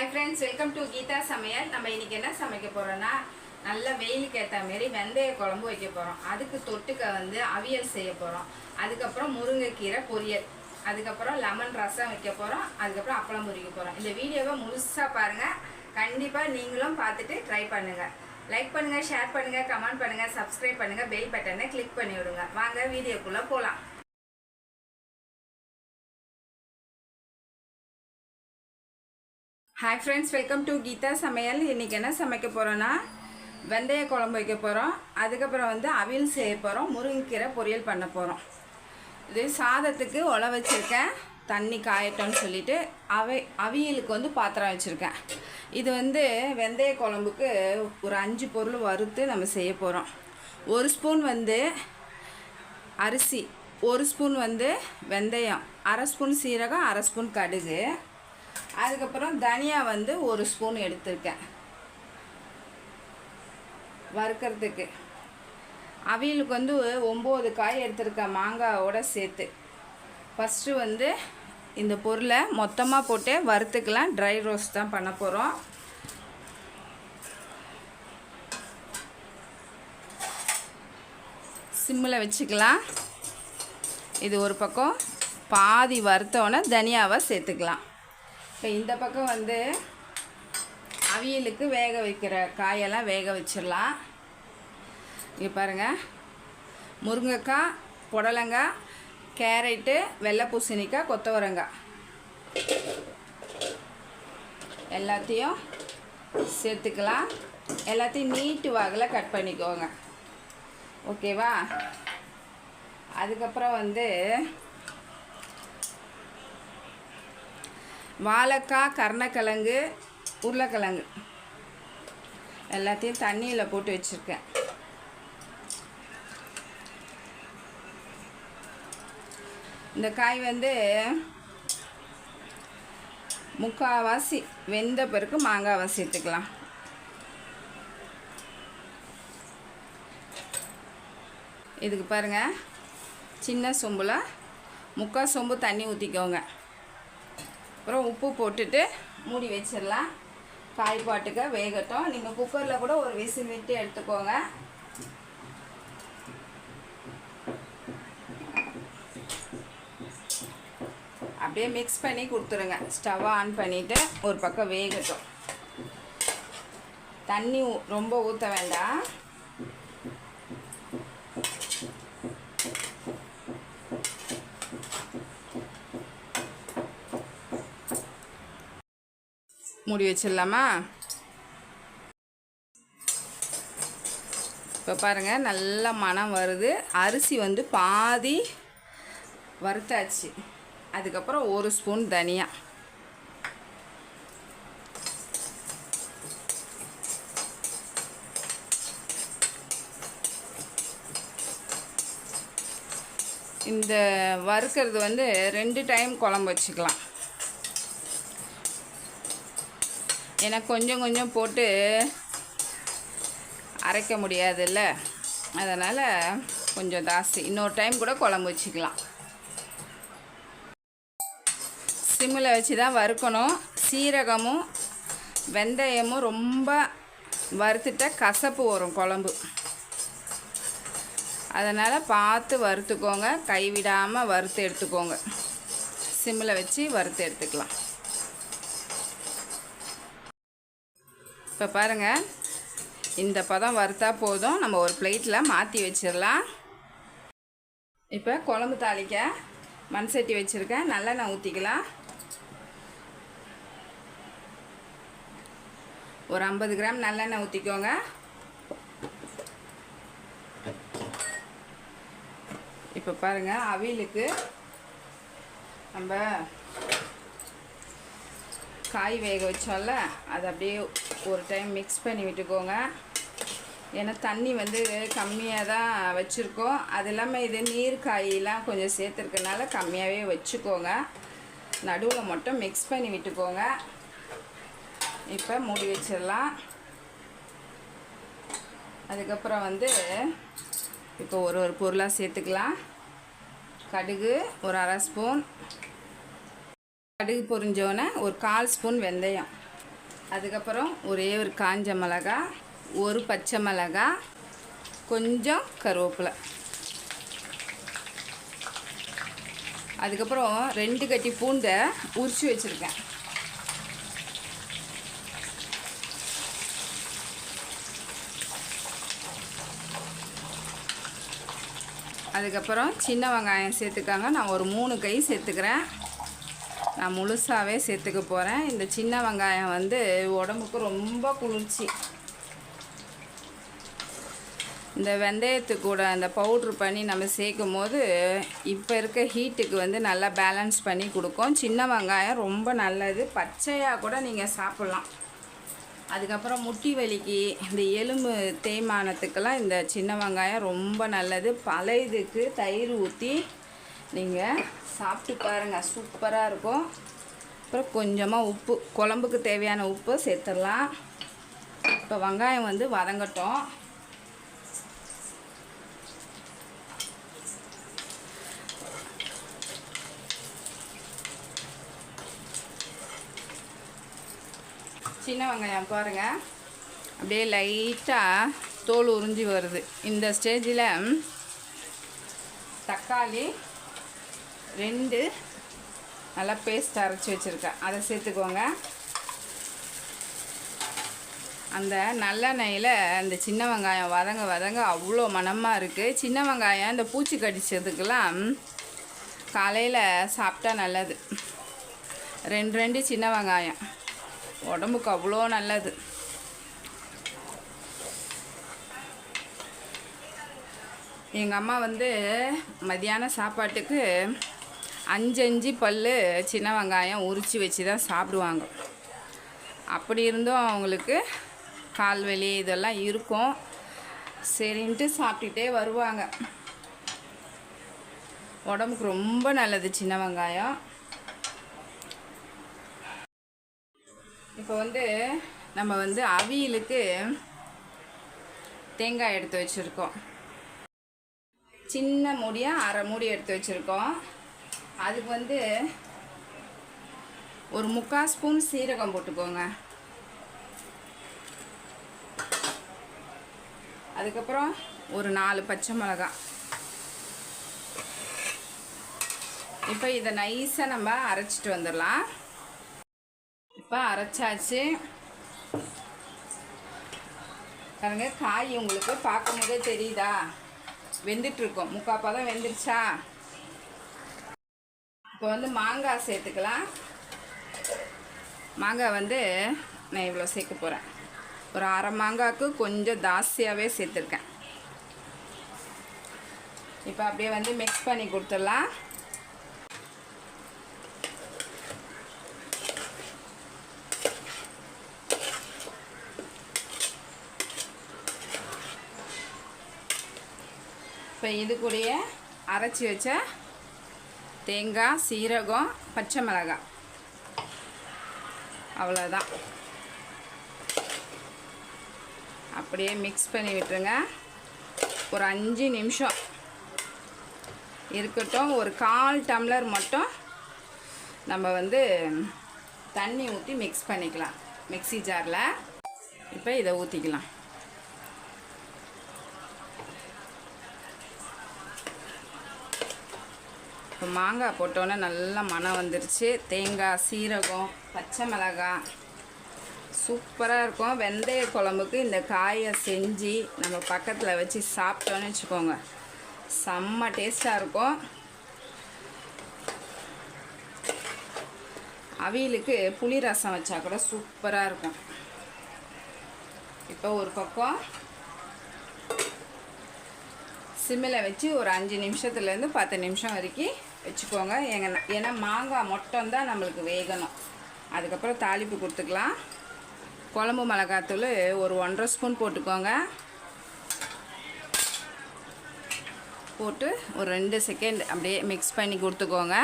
Hi friends welcome to Geetha Samayal நம்ம இன்றைக்கி என்ன சமைக்க போகிறோன்னா நல்ல வெயிலுக்கு ஏற்ற மாரி வெந்தய குழம்பு வைக்க போகிறோம் அதுக்கு தொட்டுக்க வந்து அவியல் செய்ய போகிறோம் அதுக்கப்புறம் முருங்கைக்கீரை பொரியல். அதுக்கப்புறம் லெமன் ரசம் வைக்க போகிறோம் அதுக்கப்புறம் அப்பளம் பொரிக்க போகிறோம் இந்த வீடியோவை முழுசாக பாருங்கள் கண்டிப்பாக நீங்களும் பார்த்துட்டு ட்ரை பண்ணுங்கள் லைக் பண்ணுங்கள் ஷேர் பண்ணுங்கள் கமெண்ட் பண்ணுங்கள் சப்ஸ்கிரைப் பண்ணுங்கள் பெல் பட்டனை கிளிக் பண்ணி விடுங்க. வாங்க வீடியோக்குள்ளே போகலாம் hi friends welcome to Geetha Samayal இன்றைக்கி என்ன சமைக்க போகிறோன்னா வெந்தய குழம்பு வைக்க போகிறோம் அதுக்கப்புறம் வந்து அவியல் செய்ய போகிறோம் முருங்கைக்கீரை பொரியல் பண்ண போகிறோம் இது சாதத்துக்கு உல வச்சுருக்கேன். தண்ணி காயட்டோன்னு சொல்லிட்டு அவை அவியலுக்கு வந்து பாத்திரம் வச்சுருக்கேன். இது வந்து வெந்தய குழம்புக்கு ஒரு அஞ்சு பொருள் வறுத்து நம்ம செய்ய போகிறோம் ஒரு ஸ்பூன் வந்து அரிசி ஒரு ஸ்பூன் வந்து வெந்தயம் அரை ஸ்பூன் சீரகம் அரை ஸ்பூன் கடுகு. அதுக்கப்புறம் தனியா வந்து ஒரு ஸ்பூன் எடுத்திருக்கேன். வறுக்கிறதுக்கு. அவியலுக்கு வந்து ஒம்பது காய் எடுத்திருக்கேன் மாங்காவோட சேர்த்து. ஃபஸ்ட்டு வந்து இந்த பொருளை மொத்தமாக போட்டு வறுத்துக்கலாம். ட்ரை ரோஸ்ட் தான் பண்ண போகிறோம் சிம்மில் வச்சுக்கலாம். இது ஒரு பக்கம். பாதி வறுத்தோன்னே தனியாவை சேர்த்துக்கலாம். இப்போ இந்த பக்கம் வந்து அவியலுக்கு வேக வைக்கிற காயெல்லாம் வேக வச்சிடலாம். இங்கே பாருங்கள் முருங்கைக்காய் புடலங்காய் கேரட்டு வெள்ளை பூசணிக்காய் கொத்தவரங்காய். எல்லாத்தையும் சேர்த்துக்கலாம். எல்லாத்தையும் நீட்டு வாகில் கட் பண்ணிக்கோங்க. ஓகேவா? அதுக்கப்புறம் வந்து வாழைக்காய் கருணக்கிழங்கு உருளைக்கிழங்கு. எல்லாத்தையும் தண்ணியில் போட்டு வச்சுருக்கேன். இந்த காய் வந்து முக்கால்வாசி வெந்த பிறகு மாங்காவை எடுத்துக்கலாம். இதுக்கு பாருங்கள் சின்ன சொம்பில் முக்கால் சொம்பு தண்ணி ஊற்றிக்கோங்க அப்புறம் உப்பு போட்டுட்டு மூடி வச்சிடலாம். காய் பாட்டுக்க வேகட்டும். நீங்கள் குக்கரில் கூட ஒரு விசில் விட்டு எடுத்துக்கோங்க. அப்படியே மிக்ஸ் பண்ணி கொடுத்துருங்க. ஸ்டவ்வை ஆன் பண்ணிவிட்டு ஒரு பக்கம் வேகட்டும். தண்ணி ரொம்ப ஊற்ற வேண்டாம். மூடி வச்சிடலாமா? இப்போ பாருங்கள் நல்ல மனம் வருது. அரிசி வந்து பாதி வறுத்தாச்சு. அதுக்கப்புறம் ஒரு ஸ்பூன் தனியா. இந்த வறுக்கிறது வந்து ரெண்டு டைம் குழம்பு வச்சுக்கலாம். ஏன்னா கொஞ்சம் கொஞ்சம் போட்டு அரைக்க முடியாதுல்ல. அதனால் கொஞ்சம் ஜாஸ்தி இன்னொரு டைம் கூட குழம்பு வச்சுக்கலாம். சிம்மில் வச்சு தான் வறுக்கணும். சீரகமும் வெந்தயமும் ரொம்ப வறுத்துட்டால் கசப்பு வரும் குழம்பு. அதனால் பார்த்து வறுத்துக்கோங்க. கைவிடாமல் வறுத்து எடுத்துக்கோங்க. சிம்மில் வச்சு வறுத்து எடுத்துக்கலாம். இப்போ பாருங்கள் இந்த பதம் வறுத்தா போதும். நம்ம ஒரு பிளேட்டில் மாற்றி வச்சிடலாம் இப்போ குழம்பு தாளிக்க மண் சட்டி வச்சுருக்கேன். நல்லெண்ணெய் ஊற்றிக்கலாம் ஒரு ஐம்பது கிராம் நல்லெண்ணெய் ஊற்றிக்கோங்க இப்போ பாருங்கள் அவியலுக்கு நம்ம காய் வேக வச்சோம்ல அது அப்படியே ஒரு டைம் மிக்ஸ் பண்ணி விட்டுக்கோங்க. ஏன்னா தண்ணி வந்து கம்மியாக தான் வச்சுருக்கோம். அது இல்லாமல் இது நீர் காயெலாம் கொஞ்சம் சேர்த்துருக்கனால கம்மியாகவே வச்சுக்கோங்க. நடுவில் மட்டும் மிக்ஸ் பண்ணி விட்டுக்கோங்க. இப்போ மூடி வச்சிடலாம். அதுக்கப்புறம் வந்து இப்போ ஒரு ஒரு பொருளாக சேர்த்துக்கலாம். கடுகு ஒரு அரை ஸ்பூன் கடுகு பொரிஞ்சோன்னே ஒரு கால் ஸ்பூன் வெந்தயம். அதுக்கப்புறம் ஒரே ஒரு காஞ்ச மிளகா ஒரு பச்சை மிளகா கொஞ்சம் கருவேப்பிலை. அதுக்கப்புறம் ரெண்டு கட்டி பூண்டை உரிச்சு வச்சுருக்கேன். அதுக்கப்புறம் சின்ன வெங்காயம் சேர்த்துக்காங்க. நான் ஒரு மூணு கை சேர்த்துக்கிறேன். நான் முழுசாகவே சேர்த்துக்க போகிறேன் இந்த சின்ன வெங்காயம் வந்து உடம்புக்கு ரொம்ப குளிர்ச்சி. இந்த வெந்தயத்து கூட அந்த பவுட்ரு பண்ணி நம்ம சேர்க்கும் போது இப்போ இருக்க ஹீட்டுக்கு வந்து நல்லா பேலன்ஸ் பண்ணி கொடுக்கும். சின்ன வெங்காயம் ரொம்ப நல்லது. பச்சையாக கூட நீங்கள் சாப்பிட்லாம். அதுக்கப்புறம் முட்டி வலிக்கு இந்த எலும்பு தேய்மானத்துக்கெல்லாம் இந்த சின்ன வெங்காயம் ரொம்ப நல்லது. பழையதுக்கு தயிர் ஊற்றி நீங்கள் சாப்பிட்டு பாருங்கள் சூப்பராக இருக்கும். அப்புறம் கொஞ்சமாக உப்பு குழம்புக்கு தேவையான உப்பு சேர்த்துடலாம். இப்போ வெங்காயம் வந்து வதங்கட்டும். சின்ன வெங்காயம் பாருங்கள் அப்படியே லைட்டாக தோல் உறிஞ்சி வருது. இந்த ஸ்டேஜில் தக்காளி ரெண்டு நல்லா பேஸ்ட் அரைச்சி வச்சுருக்கேன். அதை சேர்த்துக்கோங்க. அந்த நல்லெண்ணெயில் அந்த சின்ன வெங்காயம் வதங்க வதங்க அவ்வளோ மணமாக இருக்குது சின்ன வெங்காயம் இந்த பூச்சி கடிச்சதுக்கெல்லாம் காலையில் சாப்பிட்டா நல்லது. ரெண்டு ரெண்டு சின்ன வெங்காயம். உடம்புக்கு அவ்வளோ நல்லது. எங்கள் அம்மா வந்து மதியான சாப்பாட்டுக்கு அஞ்சு அஞ்சு பல் சின்ன வெங்காயம் உரித்து வச்சு தான் சாப்பிடுவாங்க. அப்படி இருந்தும் அவங்களுக்கு கால்வலி இதெல்லாம் இருக்கும். சரின்ட்டு சாப்பிட்டுட்டே வருவாங்க. உடம்புக்கு ரொம்ப நல்லது சின்ன வெங்காயம். இப்போ வந்து நம்ம வந்து அவியலுக்கு தேங்காய் எடுத்து வச்சுருக்கோம். சின்ன மூடியாக அரை மூடி எடுத்து வச்சுருக்கோம். அதுக்கு வந்து ஒரு முக்கால் ஸ்பூன் சீரகம் போட்டுக்கோங்க. அதுக்கப்புறம் ஒரு நாலு பச்சை மிளகாய் இப்போ இதை நைஸாக நம்ம அரைச்சிட்டு வந்துடலாம். இப்போ அரைச்சாச்சு. பாருங்க காய் உங்களுக்கு பார்க்கும்போதே தெரியுதா? வெந்துட்டுருக்கோம் முக்காப்பா தான் வெந்துருச்சா? இப்போ வந்து மாங்காய் சேர்த்துக்கலாம். மாங்காய் வந்து நான் இவ்வளோ சேர்க்க போகிறேன் ஒரு அரை மாங்காய்க்கு கொஞ்சம் ஜாஸ்தியாகவே சேர்த்துருக்கேன். இப்போ அப்படியே வந்து மிக்ஸ் பண்ணி கொடுத்துடலாம். இப்போ இது கூடயே அரைச்சி வச்ச தேங்காய் சீரகம் பச்சை மிளகாய். அவ்வளோதான் அப்படியே மிக்ஸ் பண்ணி விட்டுருங்க. ஒரு அஞ்சு நிமிஷம். இருக்கட்டும் ஒரு கால் டம்ளர் மட்டும் நம்ம வந்து தண்ணி ஊற்றி மிக்ஸ் பண்ணிக்கலாம். மிக்ஸி ஜாரில். இப்போ இதை ஊற்றிக்கலாம் இப்போ மாங்காய் போட்டோன்னே நல்லா மனம் வந்துருச்சு. தேங்காய் சீரகம் பச்சை மிளகாய். சூப்பராக இருக்கும். வெந்தய குழம்புக்கு இந்த காயை செஞ்சு நம்ம பக்கத்தில் வச்சு சாப்பிட்டோன்னு வச்சுக்கோங்க. செம்ம டேஸ்ட்டாக இருக்கும். அவியலுக்கு புளி ரசம் வச்சா கூட சூப்பராக இருக்கும். இப்போ ஒரு பக்கம் சிம்மில் வச்சு ஒரு அஞ்சு நிமிஷத்துலேருந்து பத்து நிமிஷம் வரைக்கும் வச்சுக்கோங்க. எங்க ஏன்னா மாங்காய் மொட்டம் தான் நம்மளுக்கு வேகணும். அதுக்கப்புறம் தாளிப்பு கொடுத்துக்கலாம். குழம்பு மிளகாத்தூள் ஒரு ஒன்றரை ஸ்பூன் போட்டுக்கோங்க. போட்டு ஒரு ரெண்டு செகண்ட் அப்படியே மிக்ஸ் பண்ணி கொடுத்துக்கோங்க.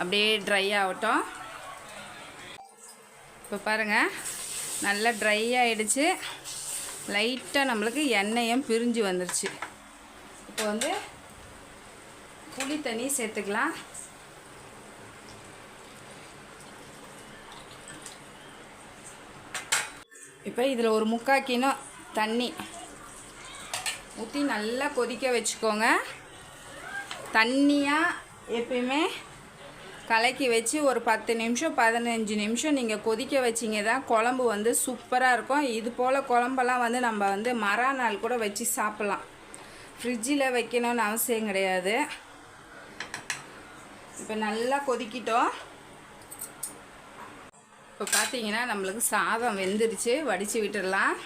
அப்படியே ட்ரை ஆகட்டும். இப்போ பாருங்கள் நல்லா ட்ரை ஆகிடுச்சு லைட்டாக நம்மளுக்கு எண்ணெயும் பிரிஞ்சு வந்துருச்சு. இப்போ வந்து புளி தண்ணி சேர்த்துக்கலாம். இப்போ இதில் ஒரு முக்கால் தண்ணி ஊற்றி நல்லா கொதிக்க வச்சுக்கோங்க. தண்ணியாக எப்பயுமே கலக்கி வச்சு ஒரு பத்து நிமிஷம் பதினஞ்சு நிமிஷம் நீங்கள் கொதிக்க வச்சிங்க தான் குழம்பு வந்து சூப்பராக இருக்கும். இது போல் குழம்பெல்லாம் வந்து நம்ம வந்து மறாநாள் கூட வச்சு சாப்பிட்லாம். ஃப்ரிட்ஜில் வைக்கணும்னு அவசியம் கிடையாது. இப்போ நல்லா கொதிக்கிட்டோம். இப்போ பார்த்தீங்கன்னா நம்மளுக்கு சாதம் வெந்துருச்சு வடித்து விட்டுடலாம்.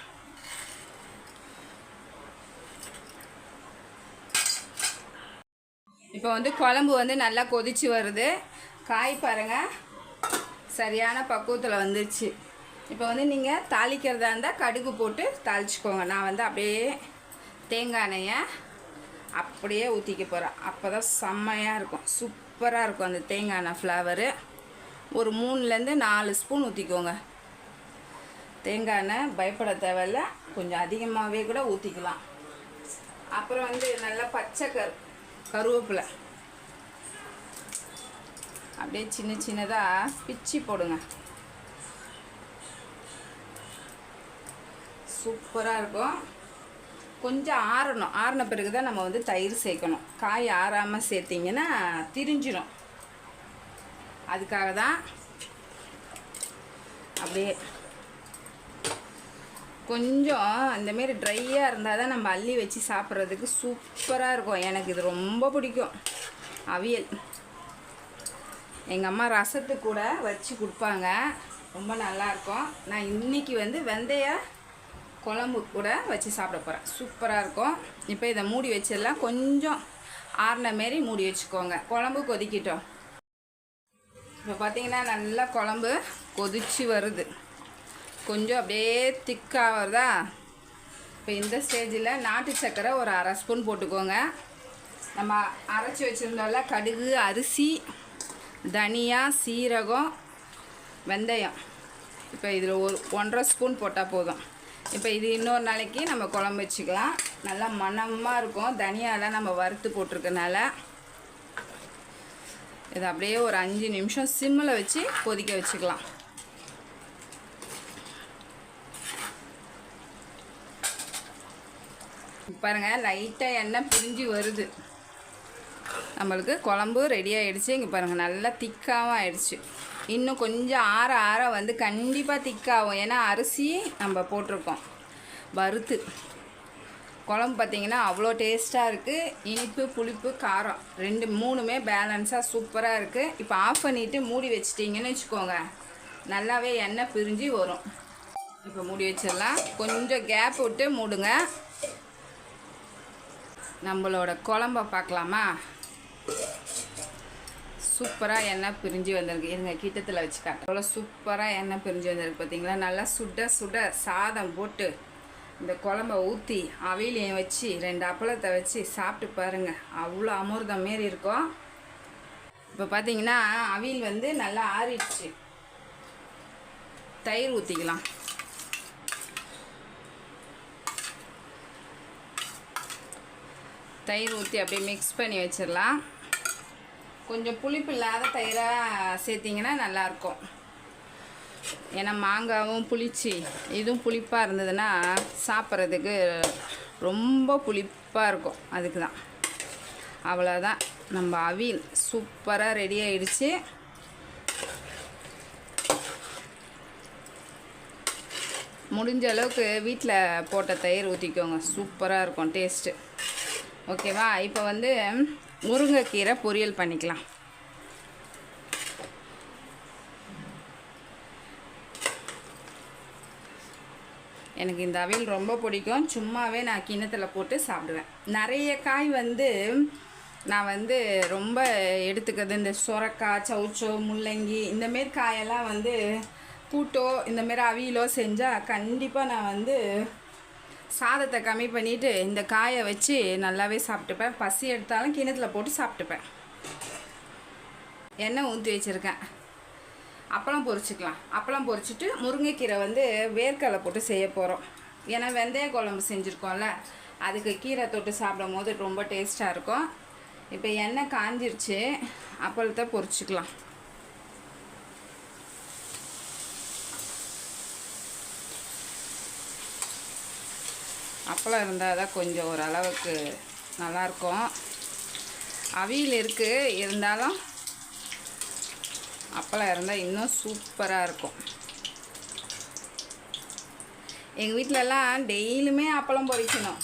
இப்போ வந்து குழம்பு வந்து நல்லா கொதிச்சு வருது. காய் பாருங்க. சரியான பக்குவத்தில் வந்துருச்சு. இப்போ வந்து நீங்கள் தாளிக்கிறதா இருந்தால் கடுகு போட்டு தாளிச்சுக்கோங்க. நான் வந்து அப்படியே தேங்காய் எண்ணெயை அப்படியே ஊற்றிக்க போகிறேன் அப்போ தான் செம்மையாக இருக்கும் சூப்பராக இருக்கும் அந்த தேங்காய் எண்ணெய் ஃப்ளேவரு ஒரு மூணுலேருந்து நாலு ஸ்பூன் ஊற்றிக்கோங்க தேங்காய் எண்ணெய் பயப்பட தேவையில்ல. கொஞ்சம் அதிகமாகவே கூட ஊற்றிக்கலாம் அப்புறம் வந்து நல்லா பச்சை கரு கருவேப்பிலை. அப்படியே சின்ன சின்னதாக பிச்சி போடுங்க. சூப்பராக இருக்கும். கொஞ்சம் ஆறணும். ஆறின பிறகு தான் நம்ம வந்து தயிர் சேர்க்கணும். காய் ஆறாமல் சேர்த்திங்கன்னா திரிஞ்சிடும் அதுக்காக தான் அப்படியே கொஞ்சம் இந்தமாரி ட்ரையாக இருந்தால் தான் நம்ம அள்ளி வச்சு சாப்பிட்றதுக்கு சூப்பராக இருக்கும். எனக்கு இது ரொம்ப பிடிக்கும். அவியல். எங்கள் அம்மா ரசத்து கூட வச்சு கொடுப்பாங்க. ரொம்ப நல்லாயிருக்கும் நான் இன்னைக்கு வந்து வெந்தய குழம்பு கூட வச்சு சாப்பிட போகிறேன் சூப்பராக இருக்கும். இப்போ இதை மூடி வச்சிடலாம். கொஞ்சம் ஆறின மாரி மூடி வச்சுக்கோங்க. குழம்பு கொதிக்கிட்டோம். இப்போ பார்த்தீங்கன்னா நல்லா குழம்பு கொதிச்சு வருது. கொஞ்சம் அப்படியே திக்காக வருதா? இப்போ இந்த ஸ்டேஜில் நாட்டு சர்க்கரை ஒரு அரை ஸ்பூன் போட்டுக்கோங்க. நம்ம அரைச்சி வச்சுருந்தோம்ல கடுகு அரிசி தனியா சீரகம் வெந்தயம். இப்போ இதில் ஒரு ஒன்றரை ஸ்பூன் போட்டால் போதும். இப்போ இது இன்னொரு நாளைக்கு நம்ம குழம்பு வச்சுக்கலாம். நல்லா மணமாக இருக்கும். தனியாலாம் நம்ம வறுத்து போட்டிருக்கனால. இது அப்படியே ஒரு அஞ்சு நிமிஷம் சிம்மில் வச்சு கொதிக்க வச்சுக்கலாம். பாருங்க லைட்டாக எண்ணெய் பிரிஞ்சு வருது. நம்மளுக்கு குழம்பு ரெடி ஆகிடுச்சு இங்கே பாருங்கள் நல்லா திக்காகவும் ஆயிடுச்சு. இன்னும் கொஞ்சம் ஆற ஆற வந்து கண்டிப்பாக திக்காகும் ஏன்னா அரிசி நம்ம போட்டிருக்கோம். வறுத்து. குழம்பு பார்த்திங்கன்னா அவ்வளோ டேஸ்ட்டாக இருக்குது இனிப்பு புளிப்பு காரம் ரெண்டு மூணுமே பேலன்ஸாக சூப்பராக இருக்குது இப்போ ஆஃப் பண்ணிவிட்டு மூடி வச்சிட்டிங்கன்னு வச்சுக்கோங்க. நல்லாவே எண்ணெய் பிரிஞ்சு வரும். இப்போ மூடி வச்சிடலாம். கொஞ்சம் கேப் விட்டு மூடுங்க. நம்மளோட குழம்ப பார்க்கலாமா? சூப்பராக எண்ணெய் பிரிஞ்சு வந்திருக்கு. இருங்க கிட்டத்தில் வச்சு காட்டுறேன் அவ்வளோ சூப்பராக எண்ணெய் பிரிஞ்சு வந்திருக்கு பார்த்தீங்களா நல்லா சுட சுட சாதம் போட்டு இந்த குழம்ப ஊற்றி அவையிலையும் வச்சு ரெண்டு அப்பளத்தை வச்சு சாப்பிட்டு பாருங்கள் அவ்வளோ அமிர்தம் மாரி இருக்கும். இப்போ பார்த்தீங்கன்னா அவியல் வந்து நல்லா ஆறிடுச்சு. தயிர் ஊற்றிக்கலாம் தயிர் ஊற்றி அப்படியே மிக்ஸ் பண்ணி வச்சிடலாம். கொஞ்சம் புளிப்பு இல்லாத தயிராக சேர்த்திங்கன்னா நல்லாயிருக்கும். ஏன்னா மாங்காவும் புளிச்சு இதுவும் புளிப்பாக இருந்ததுன்னா சாப்பிட்றதுக்கு ரொம்ப புளிப்பாக இருக்கும். அதுக்கு தான். அவ்வளோதான் நம்ம அவியல் சூப்பராக ரெடி ஆயிடுச்சு. முடிஞ்ச அளவுக்கு வீட்டில் போட்ட தயிர் ஊற்றிக்கோங்க சூப்பராக இருக்கும். டேஸ்ட்டு. ஓகேவா? இப்போ வந்து முருங்கைக்கீரை பொரியல் பண்ணிக்கலாம். எனக்கு இந்த அவியல் ரொம்ப பிடிக்கும். சும்மாவே நான் கிண்ணத்தில் போட்டு சாப்பிடுவேன். நிறைய காய் வந்து நான் வந்து ரொம்ப எடுத்துக்கிறது இந்த சுரக்காய் சவுச்சோ முள்ளங்கி இந்தமாரி காயெல்லாம் வந்து கூட்டோ இந்தமாரி அவியலோ செஞ்சால் கண்டிப்பாக நான் வந்து சாதத்தை கம்மி பண்ணிவிட்டு இந்த காயை வச்சு நல்லாவே சாப்பிட்டுப்பேன். பசி எடுத்தாலும் கிணத்துல போட்டு சாப்பிட்டுப்பேன். எண்ணெய் ஊற்றி வச்சுருக்கேன். அப்பளம் பொரிச்சிக்கலாம். அப்பளம் பொரிச்சிட்டு முருங்கைக்கீரை வந்து வேர்க்கடலை போட்டு செய்ய போகிறோம் ஏன்னா வெந்தய குழம்பு செஞ்சுருக்கோம்ல அதுக்கு கீரை தொட்டு சாப்பிடும் போது ரொம்ப டேஸ்ட்டாக இருக்கும். இப்போ எண்ணெய் காஞ்சிருச்சு அப்பளத்தை பொரிச்சிக்கலாம். அப்பளம் இருந்தால் தான் கொஞ்சம் ஓரளவுக்கு நல்லாயிருக்கும். அவியல் இருக்குது இருந்தாலும் அப்பளம் இருந்தால் இன்னும் சூப்பராக இருக்கும். எங்கள் வீட்டிலலாம் டெய்லியுமே அப்பளம் பொறிக்கணும்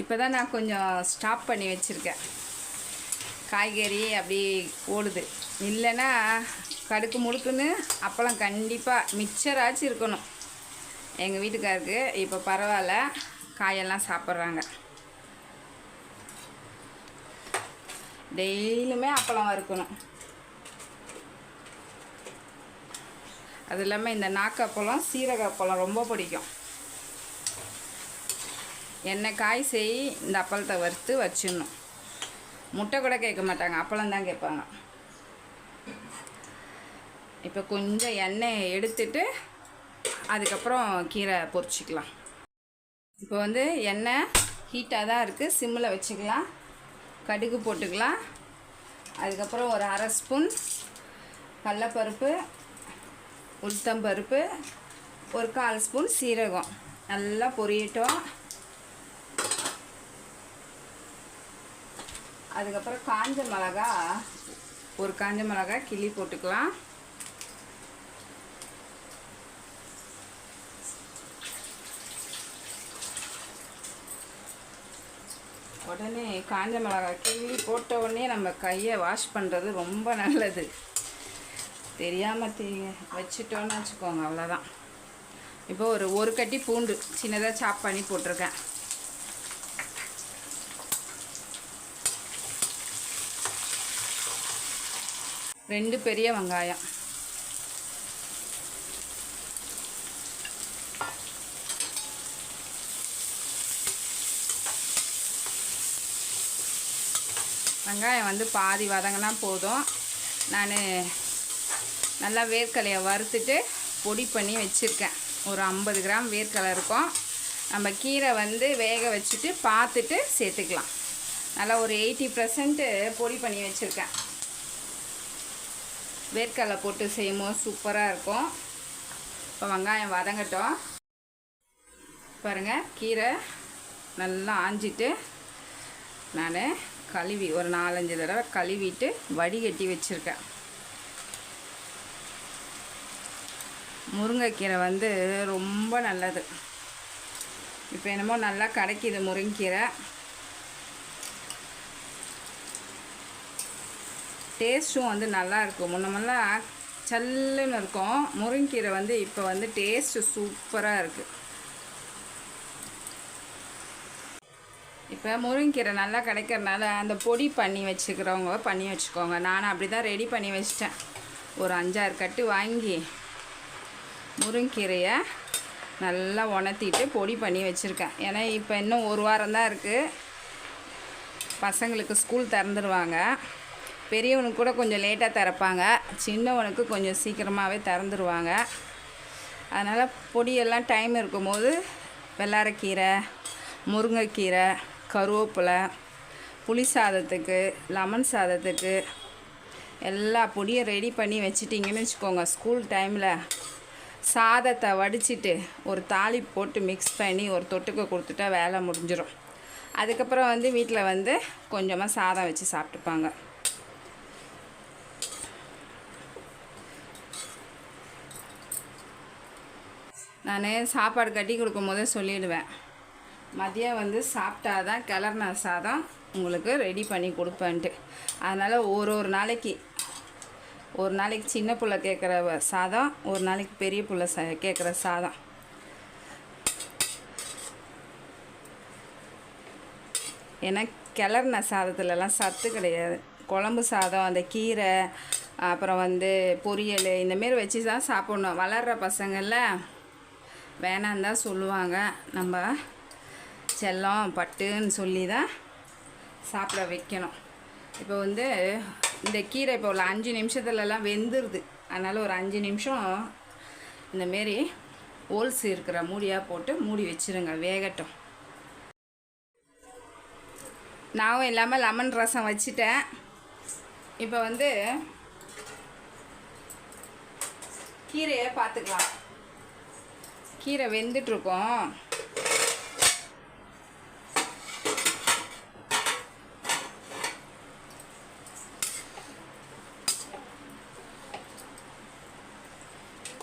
இப்போ தான் நான் கொஞ்சம் ஸ்டாப் பண்ணி வச்சுருக்கேன். காய்கறி அப்படி ஓடுது. இல்லைன்னா கடுக்கு முடுக்குன்னு அப்பளம் கண்டிப்பாக மிக்சராச்சும் இருக்கணும். எங்கள் வீட்டுக்காருக்கு இப்போ பரவாயில்ல காயெல்லாம் சாப்பிட்றாங்க. டெய்லியுமே அப்பளம் வறுக்கணும். அது இல்லாமல் இந்த நாக்கப்பழம் சீரகப்பழம் ரொம்ப பிடிக்கும். எண்ணெய் காய் செய் இந்த அப்பளத்தை வறுத்து வச்சிடணும். முட்டை கூட கேட்க மாட்டாங்க அப்பளம் தான் கேட்பாங்க. இப்போ கொஞ்சம் எண்ணெய் எடுத்துட்டு அதுக்கப்புறம் கீரை பொரிச்சிக்கலாம் இப்போ வந்து எண்ணெய் ஹீட்டாக தான் இருக்குது சிம்மில் வச்சுக்கலாம். கடுகு போட்டுக்கலாம். அதுக்கப்புறம் ஒரு அரை ஸ்பூன் கடலப்பருப்பு உளுத்தம்பருப்பு ஒரு கால் ஸ்பூன் சீரகம். நல்லா பொரியட்டும். அதுக்கப்புறம் காஞ்ச மிளகா ஒரு காஞ்ச மிளகா கிள்ளி போட்டுக்கலாம். உடனே காஞ்ச மிளகாய் கிள்ளி போட்ட உடனே நம்ம கையை வாஷ் பண்ணுறது ரொம்ப நல்லது. தெரியாமல் தீ வச்சுட்டோன்னு வச்சுக்கோங்க அவ்வளோதான் இப்போ ஒரு ஒரு கட்டி பூண்டு சின்னதாக சாப் பண்ணி போட்டிருக்கேன். ரெண்டு பெரிய வெங்காயம். வெங்காயம் வந்து பாதி வதங்கினா போதும். நான் நல்லா வேர்க்கலையை வறுத்துட்டு பொடி பண்ணி வச்சுருக்கேன். ஒரு ஐம்பது கிராம் வேர்க்கலை இருக்கும். நம்ம கீரை வந்து வேக வச்சுட்டு பார்த்துட்டு சேர்த்துக்கலாம். நல்லா ஒரு எயிட்டி பர்சன்ட்டு பொடி பண்ணி வச்சுருக்கேன். வேர்க்கடலை போட்டு செய்யும்போது சூப்பராக இருக்கும். இப்போ வெங்காயம் வதங்கட்டும். பாருங்கள் கீரை நல்லா ஆஞ்சிட்டு நான் கழுவி ஒரு நாலஞ்சு தடவை கழுவிட்டு வடிகட்டி வச்சுருக்கேன். முருங்கைக்கீரை வந்து ரொம்ப நல்லது. இப்போ என்னமோ நல்லா கிடைக்கிது முருங்கைக்கீரை. டேஸ்ட்டும் வந்து நல்லா இருக்கும். முன்னமெல்லாம் சல்லுன்னு இருக்கும். முருங்கீரை வந்து இப்போ வந்து டேஸ்ட்டு சூப்பராக இருக்குது இப்போ முருங்கீரை நல்லா கிடைக்கிறனால அந்த பொடி பண்ணி வச்சுக்கிறவங்க பண்ணி வச்சுக்கோங்க. நானும் அப்படி தான் ரெடி பண்ணி வச்சிட்டேன். ஒரு அஞ்சாறு கட்டு வாங்கி முருங்கீரையை நல்லா உணர்த்திட்டு பொடி பண்ணி வச்சுருக்கேன். ஏன்னா இப்போ இன்னும் ஒரு வாரம் தான் இருக்குது பசங்களுக்கு ஸ்கூல் திறந்துருவாங்க. பெரியவனுக்கு கூட கொஞ்சம் லேட்டாக திறப்பாங்க. சின்னவனுக்கு கொஞ்சம் சீக்கிரமாகவே திறந்துருவாங்க. அதனால் பொடியெல்லாம் டைம் இருக்கும்போது வெள்ளாரக்கீரை முருங்கைக்கீரை கருவேப்பிலை புளி சாதத்துக்கு லெமன் சாதத்துக்கு எல்லா பொடியும் ரெடி பண்ணி வச்சிட்டிங்கன்னு வச்சுக்கோங்க. ஸ்கூல் டைமில் சாதத்தை வடிச்சிட்டு ஒரு தாளி போட்டு மிக்ஸ் பண்ணி ஒரு தொட்டுக்க கொடுத்துட்டா வேலை முடிஞ்சிடும் அதுக்கப்புறம் வந்து வீட்டில் வந்து கொஞ்சமாக சாதம் வச்சு சாப்பிட்டுப்பாங்க. நான் சாப்பாடு கட்டி கொடுக்கும் போதே சொல்லிடுவேன். மதியம் வந்து சாப்பிட்டா தான் கிளறின சாதம் உங்களுக்கு ரெடி பண்ணி கொடுப்பேன்ட்டு. அதனால் ஒரு ஒரு நாளைக்கு ஒரு நாளைக்கு சின்ன பிள்ளை கேட்குற சாதம் ஒரு நாளைக்கு பெரிய பிள்ளை ச கேட்குற சாதம். ஏன்னா கிளறின சாதத்துலலாம் சத்து கிடையாது. குழம்பு சாதம் அந்த கீரை அப்புறம் வந்து பொரியல் இந்தமாரி வச்சு தான் சாப்பிட்ணும். வளர்கிற பசங்களில் வேணான்னு தான் சொல்லுவாங்க. நம்ம செல்லம் பட்டுன்னு சொல்லி தான் சாப்பிட வைக்கணும். இப்போ வந்து இந்த கீரை இப்போ உள்ள அஞ்சு நிமிஷத்துலலாம் வெந்துருது. அதனால் ஒரு அஞ்சு நிமிஷம் இந்தமாரி ஹோல்ஸ் இருக்கிற மூடியாக போட்டு மூடி வச்சுருங்க வேகட்டும். நாவும் இல்லாமல் லெமன் ரசம் வச்சுட்டேன். இப்போ வந்து கீரையை பார்த்துக்கலாம். கீரை வெந்துட்டுருக்கோம்.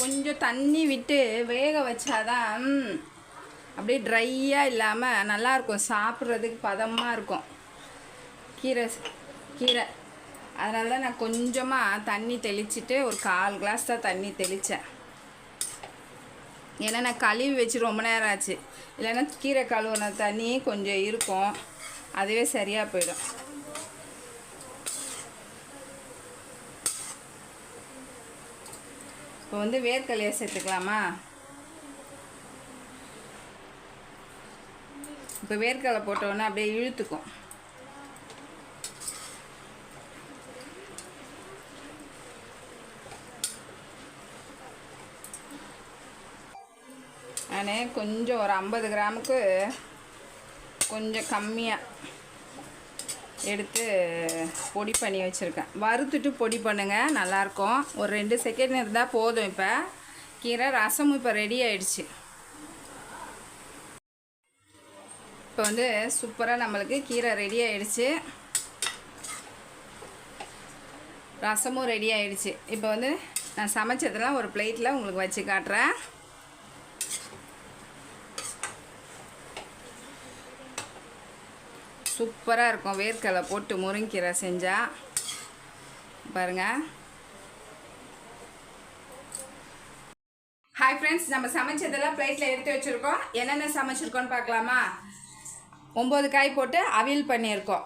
கொஞ்சம் தண்ணி விட்டு வேக வச்சாதான் அப்படியே ட்ரையாக இல்லாமல் நல்லாயிருக்கும். சாப்பிட்றதுக்கு பதமாக இருக்கும். கீரை கீரை. அதனால தான் நான் கொஞ்சமாக தண்ணி தெளிச்சிட்டு ஒரு கால் கிளாஸ் தான் தண்ணி தெளித்தேன் ஏன்னா நான் கழுவி வச்சு ரொம்ப நேரம் ஆச்சு. இல்லைன்னா கீரை கழுவுன தண்ணி கொஞ்சம் இருக்கும். அதுவே சரியாக போயிடும். இப்போ வந்து வேர்க்கலையை சேர்த்துக்கலாமா? இப்போ வேர்க்கடலை போட்டோன்னே அப்படியே இழுத்துக்கும். நான் கொஞ்சம் ஒரு ஐம்பது கிராமுக்கு கொஞ்சம் கம்மியாக எடுத்து பொடி பண்ணி வச்சுருக்கேன். வறுத்துட்டு பொடி பண்ணுங்கள் நல்லாயிருக்கும். ஒரு ரெண்டு செகண்ட் இருந்தால் போதும் இப்போ. கீரை ரசமும் இப்போ ரெடி ஆயிடுச்சு. இப்போ வந்து சூப்பராக நம்மளுக்கு கீரை ரெடி ஆயிடுச்சு. ரசமும் ரெடி ஆயிடுச்சு. இப்போ வந்து நான் சமைச்சதெல்லாம் ஒரு பிளேட்டில் உங்களுக்கு வச்சு காட்டுறேன். சூப்பராக இருக்கும். வேர்க்கடலை போட்டு முருங்கீரை செஞ்சால் பாருங்கள் ஹாய் ஃப்ரெண்ட்ஸ் நம்ம சமைச்சதெல்லாம் பிளேட்டில் எடுத்து வச்சுருக்கோம். என்னென்ன சமைச்சிருக்கோன்னு பார்க்கலாமா? ஒம்பது காய் போட்டு அவியல் பண்ணியிருக்கோம்.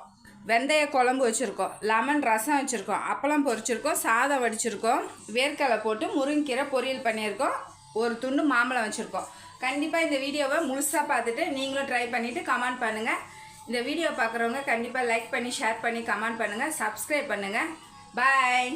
வெந்தய குழம்பு வச்சுருக்கோம். லெமன் ரசம் வச்சுருக்கோம். அப்பளம் பொரிச்சிருக்கோம். சாதம் வடிச்சிருக்கோம். வேர்க்கடலை போட்டு முருங்கீரை பொரியல் பண்ணியிருக்கோம். ஒரு துண்டு மாம்பழம் வச்சுருக்கோம். கண்டிப்பாக இந்த வீடியோவை முழுசாக பார்த்துட்டு நீங்களும் ட்ரை பண்ணிவிட்டு கமெண்ட் பண்ணுங்கள் இந்த வீடியோ பார்க்குறவங்க கண்டிப்பாக லைக் பண்ணி ஷேர் பண்ணி கமெண்ட் பண்ணுங்கள் சப்ஸ்கிரைப் பண்ணுங்கள் பாய்